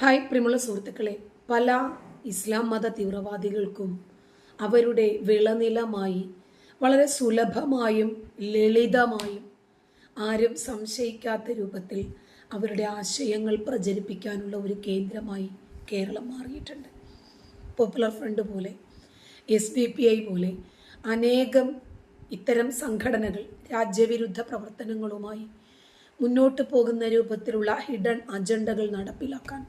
Hi പ്രിയമുള്ള സുഹൃത്തുക്കളെ പല ഇസ്ലാം മത തീവ്രവാദികൾക്കും അവരുടെ വിളനിലമായി വളരെ സുലഭമായും ലളിതമായും ആരും സംശയിക്കാത്ത രൂപത്തിൽ അവരുടെ ആശയങ്ങൾ പ്രചരിപ്പിക്കാനുള്ള ഒരു കേന്ദ്രമായി കേരളം മാറിയിട്ടുണ്ട്. പോപ്പുലർ ഫ്രണ്ട് പോലെ എസ് ഡി പി ഐ പോലെ അനേകം ഇത്തരം സംഘടനകൾ രാജ്യവിരുദ്ധ പ്രവർത്തനങ്ങളുമായി മുന്നോട്ട് പോകുന്ന രൂപത്തിലുള്ള ഹിഡൻ അജണ്ടകൾ നടപ്പിലാക്കാൻ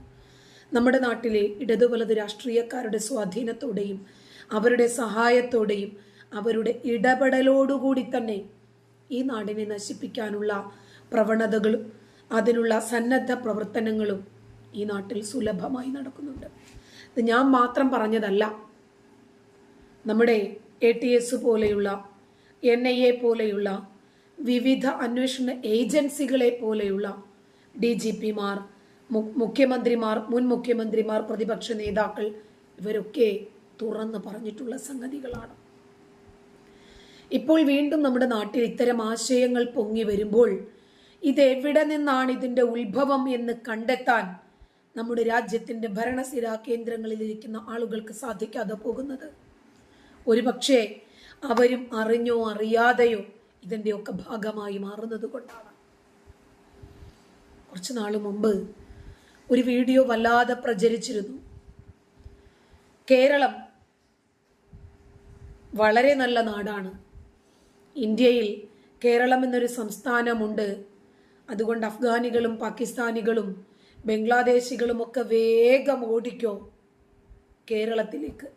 നമ്മുടെ നാട്ടിലെ ഇടതു വലത് രാഷ്ട്രീയക്കാരുടെ സ്വാധീനത്തോടെയും അവരുടെ സഹായത്തോടെയും അവരുടെ ഇടപെടലോടുകൂടി തന്നെ ഈ നാടിനെ നശിപ്പിക്കാനുള്ള പ്രവണതകളും അതിനുള്ള സന്നദ്ധ പ്രവർത്തനങ്ങളും ഈ നാട്ടിൽ സുലഭമായി നടക്കുന്നുണ്ട്. ഇത് ഞാൻ മാത്രം പറഞ്ഞതല്ല. നമ്മുടെ എ ടി എസ് പോലെയുള്ള എൻ ഐ എ പോലെയുള്ള വിവിധ അന്വേഷണ ഏജൻസികളെ പോലെയുള്ള ഡി ജി പിമാർ മുഖ്യമന്ത്രിമാർ മുൻ മുഖ്യമന്ത്രിമാർ പ്രതിപക്ഷ നേതാക്കൾ ഇവരൊക്കെ തുറന്നു പറഞ്ഞിട്ടുള്ള സംഗതികളാണ്. ഇപ്പോൾ വീണ്ടും നമ്മുടെ നാട്ടിൽ ഇത്തരം ആശയങ്ങൾ പൊങ്ങി വരുമ്പോൾ ഇത് എവിടെ നിന്നാണ് ഇതിന്റെ ഉത്ഭവം എന്ന് കണ്ടെത്താൻ നമ്മുടെ രാജ്യത്തിന്റെ ഭരണസിരാ കേന്ദ്രങ്ങളിലിരിക്കുന്ന ആളുകൾക്ക് സാധിക്കാതെ പോകുന്നത്? ഒരുപക്ഷെ അവരും അറിഞ്ഞോ അറിയാതെയോ ഇതിന്റെയൊക്കെ ഭാഗമായി മാറുന്നത് കൊണ്ടാണ്. കുറച്ച് നാൾ മുമ്പ് ഒരു വീഡിയോ വല്ലാതെ പ്രചരിച്ചിരുന്നു. കേരളം വളരെ നല്ല നാടാണ്. ഇന്ത്യയിൽ കേരളം എന്നൊരു സംസ്ഥാനമുണ്ട്. അതുകൊണ്ട് അഫ്ഗാനികളും പാകിസ്ഥാനികളും ബംഗ്ലാദേശികളും ഒക്കെ വേഗം ഓടിക്കോ കേരളത്തിലേക്ക്.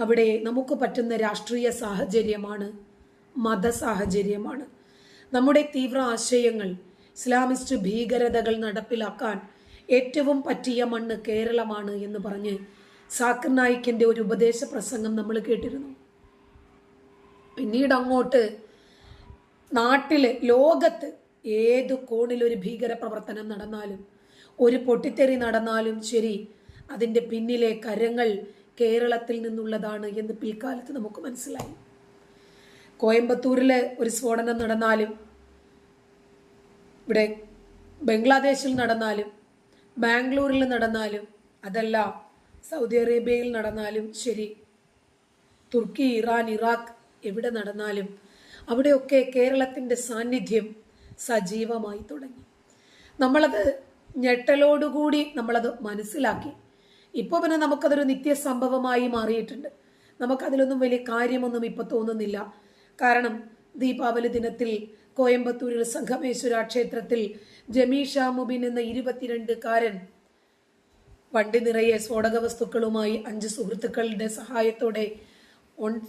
അവിടെ നമുക്ക് പറ്റുന്ന രാഷ്ട്രീയ സാഹചര്യമാണ് മത സാഹചര്യമാണ്. നമ്മുടെ തീവ്ര ആശയങ്ങൾ ഇസ്ലാമിസ്റ്റ് ഭീകരതകൾ നടപ്പിലാക്കാൻ ഏറ്റവും പറ്റിയ മണ്ണ് കേരളമാണ് എന്ന് പറഞ്ഞ് സാക്കിർ നായിക്കിന്റെ ഒരു ഉപദേശ പ്രസംഗം നമ്മൾ കേട്ടിരുന്നു. പിന്നീട് അങ്ങോട്ട് നാട്ടിൽ ലോകത്ത് ഏത് കോണിലൊരു ഭീകര പ്രവർത്തനം നടന്നാലും ഒരു പൊട്ടിത്തെറി നടന്നാലും ശരി അതിന്റെ പിന്നിലെ കരങ്ങൾ കേരളത്തിൽ നിന്നുള്ളതാണ് എന്ന് പിൽക്കാലത്ത് നമുക്ക് മനസ്സിലായി. കോയമ്പത്തൂരിൽ ഒരു സ്ഫോടനം നടന്നാലും ഇവിടെ ബംഗ്ലാദേശിൽ നടന്നാലും ബാംഗ്ലൂരിൽ നടന്നാലും അതല്ല സൗദി അറേബ്യയിൽ നടന്നാലും ശരി. തുർക്കി ഇറാൻ ഇറാഖ് എവിടെ നടന്നാലും അവിടെയൊക്കെ കേരളത്തിന്റെ സാന്നിധ്യം സജീവമായി തുടങ്ങി. നമ്മളത് ഞെട്ടലോടുകൂടി നമ്മളത് മനസ്സിലാക്കി. ഇപ്പോൾ പിന്നെ നമുക്കതൊരു നിത്യസംഭവമായി മാറിയിട്ടുണ്ട്. നമുക്കതിലൊന്നും വലിയ കാര്യമൊന്നും ഇപ്പോൾ തോന്നുന്നില്ല. കാരണം ദീപാവലി ദിനത്തിൽ കോയമ്പത്തൂരിൽ സംഘമേശ്വര ക്ഷേത്രത്തിൽ ജമീഷ മുബിൻ എന്ന ഇരുപത്തിരണ്ടുകാരൻ വണ്ടി നിറയെ സ്ഫോടക വസ്തുക്കളുമായി അഞ്ച് സുഹൃത്തുക്കളുടെ സഹായത്തോടെ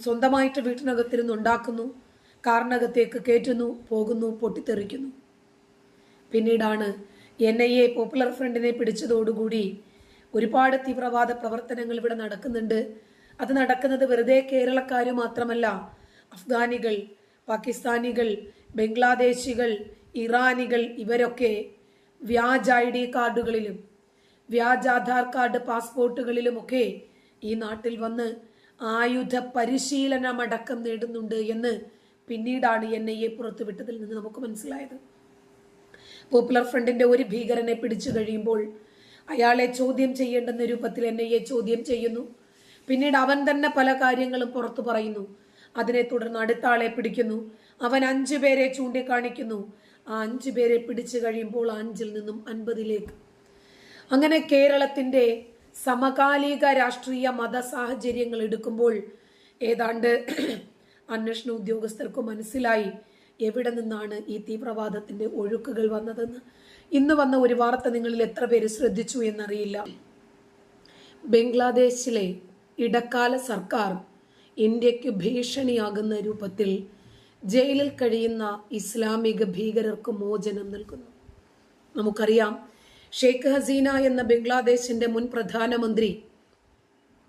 സ്വന്തമായിട്ട് വീട്ടിനകത്തിരുന്ന് ഉണ്ടാക്കുന്നു കാറിനകത്തേക്ക് കയറ്റുന്നു പോകുന്നു പൊട്ടിത്തെറിക്കുന്നു. പിന്നീടാണ് എൻ ഐ എ പോപ്പുലർ ഫ്രണ്ടിനെ പിടിച്ചതോടുകൂടി ഒരുപാട് തീവ്രവാദ പ്രവർത്തനങ്ങൾ ഇവിടെ നടക്കുന്നുണ്ട്. അത് നടക്കുന്നത് വെറുതെ കേരളക്കാർ മാത്രമല്ല അഫ്ഗാനികൾ പാകിസ്ഥാനികൾ ബംഗ്ലാദേശികൾ ഇറാനികൾ ഇവരൊക്കെ വ്യാജ ഐ ഡി കാർഡുകളിലും വ്യാജ ആധാർ കാർഡ് പാസ്പോർട്ടുകളിലുമൊക്കെ ഈ നാട്ടിൽ വന്ന് ആയുധ പരിശീലനമടക്കം നേടുന്നുണ്ട് എന്ന് പിന്നീടാണ് എൻ ഐ എ പുറത്തുവിട്ടതിൽ നിന്ന് നമുക്ക് മനസ്സിലായത്. പോപ്പുലർ ഫ്രണ്ടിന്റെ ഒരു ഭീകരനെ പിടിച്ചു കഴിയുമ്പോൾ അയാളെ ചോദ്യം ചെയ്യേണ്ടെന്ന രൂപത്തിൽ എൻ ഐ എ ചോദ്യം ചെയ്യുന്നു. പിന്നീട് അവൻ തന്നെ പല കാര്യങ്ങളും പുറത്തു പറയുന്നു. അതിനെ തുടർന്ന് അടുത്ത ആളെ പിടിക്കുന്നു. അവൻ അഞ്ചു പേരെ ചൂണ്ടിക്കാണിക്കുന്നു. ആ അഞ്ചു പേരെ പിടിച്ചു കഴിയുമ്പോൾ അഞ്ചിൽ നിന്നും അൻപതിലേക്ക്. അങ്ങനെ കേരളത്തിന്റെ സമകാലിക രാഷ്ട്രീയ മത സാഹചര്യങ്ങൾ എടുക്കുമ്പോൾ ഏതാണ്ട് അന്വേഷണ ഉദ്യോഗസ്ഥർക്ക് മനസ്സിലായി എവിടെ നിന്നാണ് ഈ തീവ്രവാദത്തിന്റെ ഒഴുക്കുകൾ വന്നതെന്ന്. ഇന്ന് വന്ന ഒരു വാർത്ത നിങ്ങളിൽ എത്ര പേര് ശ്രദ്ധിച്ചു എന്നറിയില്ല. ബംഗ്ലാദേശിലെ ഇടക്കാല സർക്കാർ ഇന്ത്യയ്ക്ക് ഭീഷണിയാകുന്ന രൂപത്തിൽ ജയിലിൽ കഴിയുന്ന ഇസ്ലാമിക ഭീകരർക്ക് മോചനം നൽകുന്നു. നമുക്കറിയാം ഷെയ്ഖ് ഹസീന എന്ന ബംഗ്ലാദേശിന്റെ മുൻ പ്രധാനമന്ത്രി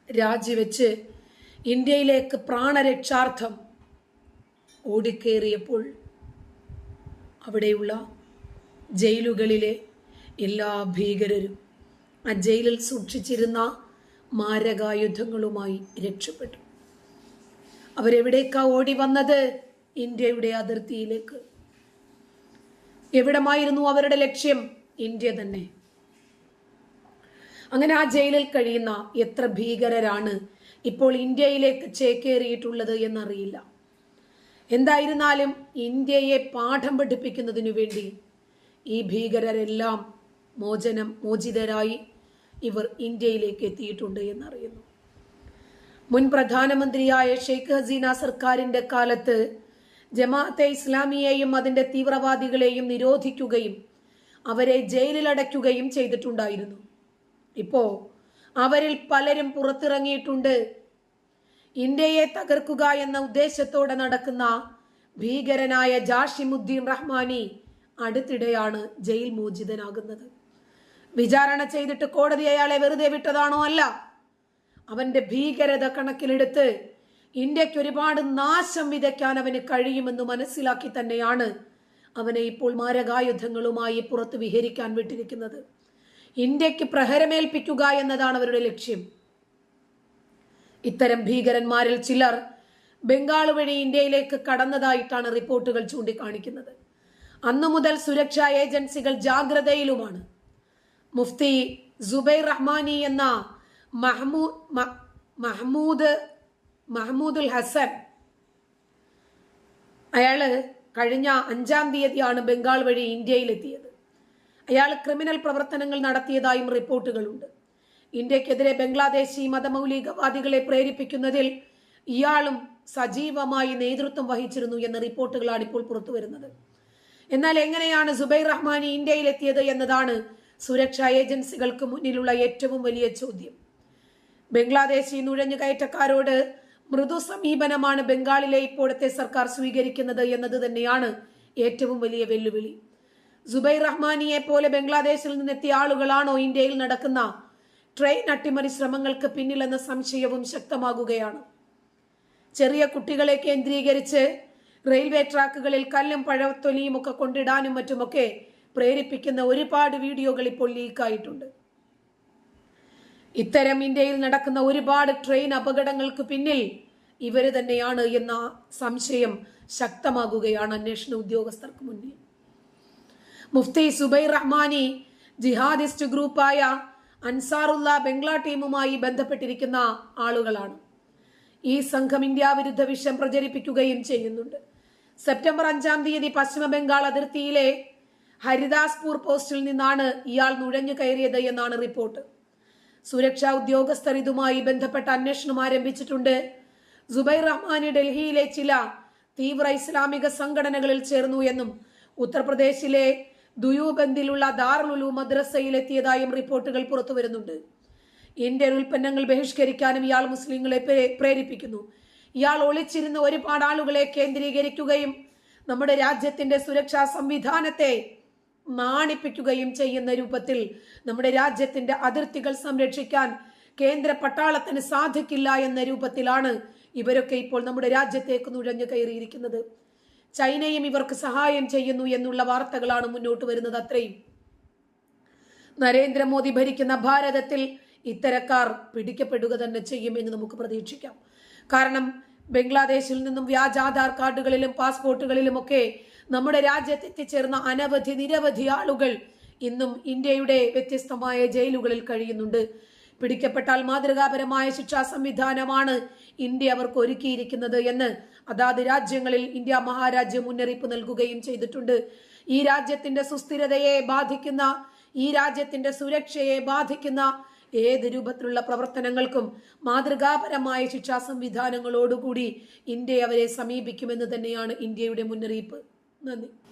രാജിവെച്ച് ഇന്ത്യയിലേക്ക് പ്രാണരക്ഷാർത്ഥം ഓടിക്കേറിയപ്പോൾ അവിടെയുള്ള ജയിലുകളിലെ എല്ലാ ഭീകരരും ആ ജയിലിൽ സൂക്ഷിച്ചിരുന്ന മാരകായുധങ്ങളുമായി രക്ഷപ്പെട്ടു. അവരെവിടേക്കാ ഓടി വന്നത്? ഇന്ത്യയുടെ അതിർത്തിയിലേക്ക്. എവിടമായിരുന്നു അവരുടെ ലക്ഷ്യം? ഇന്ത്യ തന്നെ. അങ്ങനെ ആ ജയിലിൽ കഴിയുന്ന എത്ര ഭീകരരാണ് ഇപ്പോൾ ഇന്ത്യയിലേക്ക് ചേക്കേറിയിട്ടുള്ളത് എന്നറിയില്ല. എന്തായിരുന്നാലും ഇന്ത്യയെ പാഠം പഠിപ്പിക്കുന്നതിനു വേണ്ടി ഈ ഭീകരരെല്ലാം മോചനം മോചിതരായി ഇവർ ഇന്ത്യയിലേക്ക് എത്തിയിട്ടുണ്ട് എന്നറിയുന്നു. മുൻ പ്രധാനമന്ത്രിയായ ഷെയ്ഖ് ഹസീന സർക്കാരിന്റെ കാലത്ത് ജമാഅത്തെ ഇസ്ലാമിയെയും അതിന്റെ തീവ്രവാദികളെയും നിരോധിക്കുകയും അവരെ ജയിലിലടയ്ക്കുകയും ചെയ്തിട്ടുണ്ടായിരുന്നു. ഇപ്പോ അവരിൽ പലരും പുറത്തിറങ്ങിയിട്ടുണ്ട്. ഇന്ത്യയെ തകർക്കുക എന്ന ഉദ്ദേശത്തോടെ നടക്കുന്ന ഭീകരനായ ജാഷിമുദ്ദീൻ റഹ്മാനി അടുത്തിടെയാണ് ജയിൽ മോചിതനാകുന്നത്. വിചാരണ ചെയ്തിട്ട് കോടതി അയാളെ വെറുതെ വിട്ടതാണോ അല്ല? അവന്റെ ഭീകരത കണക്കിലെടുത്ത് ഇന്ത്യയ്ക്ക് ഒരുപാട് നാശം വിതയ്ക്കാൻ അവന് കഴിയുമെന്ന് മനസ്സിലാക്കി തന്നെയാണ് അവനെ ഇപ്പോൾ മാരകായുധങ്ങളുമായി പുറത്ത് വിഹരിക്കാൻ വിട്ടിരിക്കുന്നത്. ഇന്ത്യയ്ക്ക് പ്രഹരമേൽപ്പിക്കുക എന്നതാണ് അവരുടെ ലക്ഷ്യം. ഇത്തരം ഭീകരന്മാരിൽ ചിലർ ബംഗാൾ വഴി ഇന്ത്യയിലേക്ക് കടന്നതായിട്ടാണ് റിപ്പോർട്ടുകൾ ചൂണ്ടിക്കാണിക്കുന്നത്. അന്നു മുതൽ സുരക്ഷാ ഏജൻസികൾ ജാഗ്രതയിലുമാണ്. മുഫ്തി ജുബൈർ റഹ്മാനി എന്ന മഹ്മൂ മഹ്മൂദ് മഹ്മൂദുൽ ഹസൻ. അയാൾ കഴിഞ്ഞ അഞ്ചാം തീയതിയാണ് ബംഗാൾ വഴി ഇന്ത്യയിലെത്തിയത്. അയാൾ ക്രിമിനൽ പ്രവർത്തനങ്ങൾ നടത്തിയതായും റിപ്പോർട്ടുകളുണ്ട്. ഇന്ത്യക്കെതിരെ ബംഗ്ലാദേശി മതമൗലികവാദികളെ പ്രേരിപ്പിക്കുന്നതിൽ ഇയാളും സജീവമായി നേതൃത്വം വഹിച്ചിരുന്നു എന്ന റിപ്പോർട്ടുകളാണ് ഇപ്പോൾ പുറത്തു വരുന്നത് എന്നാൽ എങ്ങനെയാണ് സുബൈർ റഹ്മാനി ഇന്ത്യയിലെത്തിയത് എന്നതാണ് സുരക്ഷാ ഏജൻസികൾക്ക് മുന്നിലുള്ള ഏറ്റവും വലിയ ചോദ്യം. ബംഗ്ലാദേശി നുഴഞ്ഞുകയറ്റക്കാരോട് മൃദു സമീപനമാണ് ബംഗാളിലെ ഇപ്പോഴത്തെ സർക്കാർ സ്വീകരിക്കുന്നത് എന്നത് തന്നെയാണ് ഏറ്റവും വലിയ വെല്ലുവിളി. സുബൈർ റഹ്മാനിയെ പോലെ ബംഗ്ലാദേശിൽ നിന്നെത്തിയ ആളുകളാണോ ഇന്ത്യയിൽ നടക്കുന്ന ട്രെയിൻ അട്ടിമറി ശ്രമങ്ങൾക്ക് പിന്നിലെന്ന സംശയവും ശക്തമാകുകയാണ്. ചെറിയ കുട്ടികളെ കേന്ദ്രീകരിച്ച് റെയിൽവേ ട്രാക്കുകളിൽ കല്ലും പഴത്തൊലിയും ഒക്കെ കൊണ്ടിടാനും മറ്റുമൊക്കെ പ്രേരിപ്പിക്കുന്ന ഒരുപാട് വീഡിയോകൾ ഇപ്പോൾ ലീക്കായിട്ടുണ്ട്. ഇത്തരം ഇന്ത്യയിൽ നടക്കുന്ന ഒരുപാട് ട്രെയിൻ അപകടങ്ങൾക്ക് പിന്നിൽ ഇവർ തന്നെയാണ് എന്ന സംശയം ശക്തമാകുകയാണ് അന്വേഷണ ഉദ്യോഗസ്ഥർക്ക് മുന്നിൽ. മുഫ്തി സുബൈർ റഹ്മാനി ജിഹാദിസ്റ്റ് ഗ്രൂപ്പായ അൻസാറുള്ള ബംഗ്ലാ ടീമുമായി ബന്ധപ്പെട്ടിരിക്കുന്ന ആളുകളാണ്. ഈ സംഘം ഇന്ത്യ വിരുദ്ധ വിഷം പ്രചരിപ്പിക്കുകയും ചെയ്യുന്നുണ്ട്. സെപ്റ്റംബർ അഞ്ചാം തീയതി പശ്ചിമ ബംഗാൾ അതിർത്തിയിലെ ഹരിദാസ്പൂർ പോസ്റ്റിൽ നിന്നാണ് ഇയാൾ നുഴഞ്ഞു കയറിയത് എന്നാണ് റിപ്പോർട്ട്. സുരക്ഷാ ഉദ്യോഗസ്ഥർ ഇതുമായി ബന്ധപ്പെട്ട അന്വേഷണം ആരംഭിച്ചിട്ടുണ്ട്. സുബൈർ റഹ്മാനി ഡൽഹിയിലെ ചില തീവ്ര ഇസ്ലാമിക സംഘടനകളിൽ ചേർന്നു എന്നും ഉത്തർപ്രദേശിലെ ദുയൂബന്ദിലുള്ള ദാറുലു മദ്രസയിലെത്തിയതായും റിപ്പോർട്ടുകൾ പുറത്തു വരുന്നുണ്ട് ഇന്ത്യൻ ഉൽപ്പന്നങ്ങൾ ബഹിഷ്കരിക്കാനും ഇയാൾ മുസ്ലിങ്ങളെ പ്രേ- പ്രേരിപ്പിക്കുന്നു. ഇയാൾ ഒളിച്ചിരുന്ന ഒരുപാട് ആളുകളെ കേന്ദ്രീകരിക്കുകയും നമ്മുടെ രാജ്യത്തിന്റെ സുരക്ഷാ സംവിധാനത്തെ നാണിപ്പിക്കുകയും ചെയ്യുന്ന രൂപത്തിൽ നമ്മുടെ രാജ്യത്തിന്റെ അതിർത്തികൾ സംരക്ഷിക്കാൻ കേന്ദ്ര പട്ടാളത്തിന് സാധിക്കില്ല എന്ന രൂപത്തിലാണ് ഇവരൊക്കെ ഇപ്പോൾ നമ്മുടെ രാജ്യത്തേക്ക് നുഴഞ്ഞു കയറിയിരിക്കുന്നത്. ചൈനയും ഇവർക്ക് സഹായം ചെയ്യുന്നു എന്നുള്ള വാർത്തകളാണ് മുന്നോട്ട് വരുന്നത് അത്രയും. നരേന്ദ്രമോദി ഭരിക്കുന്ന ഭാരതത്തിൽ ഇത്തരക്കാർ പിടിക്കപ്പെടുക തന്നെ ചെയ്യുമെന്ന് നമുക്ക് പ്രതീക്ഷിക്കാം. കാരണം ബംഗ്ലാദേശിൽ നിന്നും വ്യാജ ആധാർ കാർഡുകളിലും പാസ്പോർട്ടുകളിലും ഒക്കെ നമ്മുടെ രാജ്യത്ത് എത്തിച്ചേർന്ന അനവധി നിരവധി ആളുകൾ ഇന്നും ഇന്ത്യയുടെ വ്യത്യസ്തമായ ജയിലുകളിൽ കഴിയുന്നുണ്ട്. പിടിക്കപ്പെട്ടാൽ മാതൃകാപരമായ ശിക്ഷാ സംവിധാനമാണ് ഇന്ത്യ അവർക്ക് ഒരുക്കിയിരിക്കുന്നത് എന്ന് അതാത് രാജ്യങ്ങളിൽ ഇന്ത്യ മഹാരാജ്യം മുന്നറിയിപ്പ് നൽകുകയും ചെയ്തിട്ടുണ്ട്. ഈ രാജ്യത്തിന്റെ സുസ്ഥിരതയെ ബാധിക്കുന്ന ഈ രാജ്യത്തിന്റെ സുരക്ഷയെ ബാധിക്കുന്ന ഏത് രൂപത്തിലുള്ള പ്രവർത്തനങ്ങൾക്കും മാതൃകാപരമായ ശിക്ഷാ സംവിധാനങ്ങളോടുകൂടി ഇന്ത്യ അവരെ സമീപിക്കുമെന്ന് തന്നെയാണ് ഇന്ത്യയുടെ മുന്നറിയിപ്പ്. നന്ദി.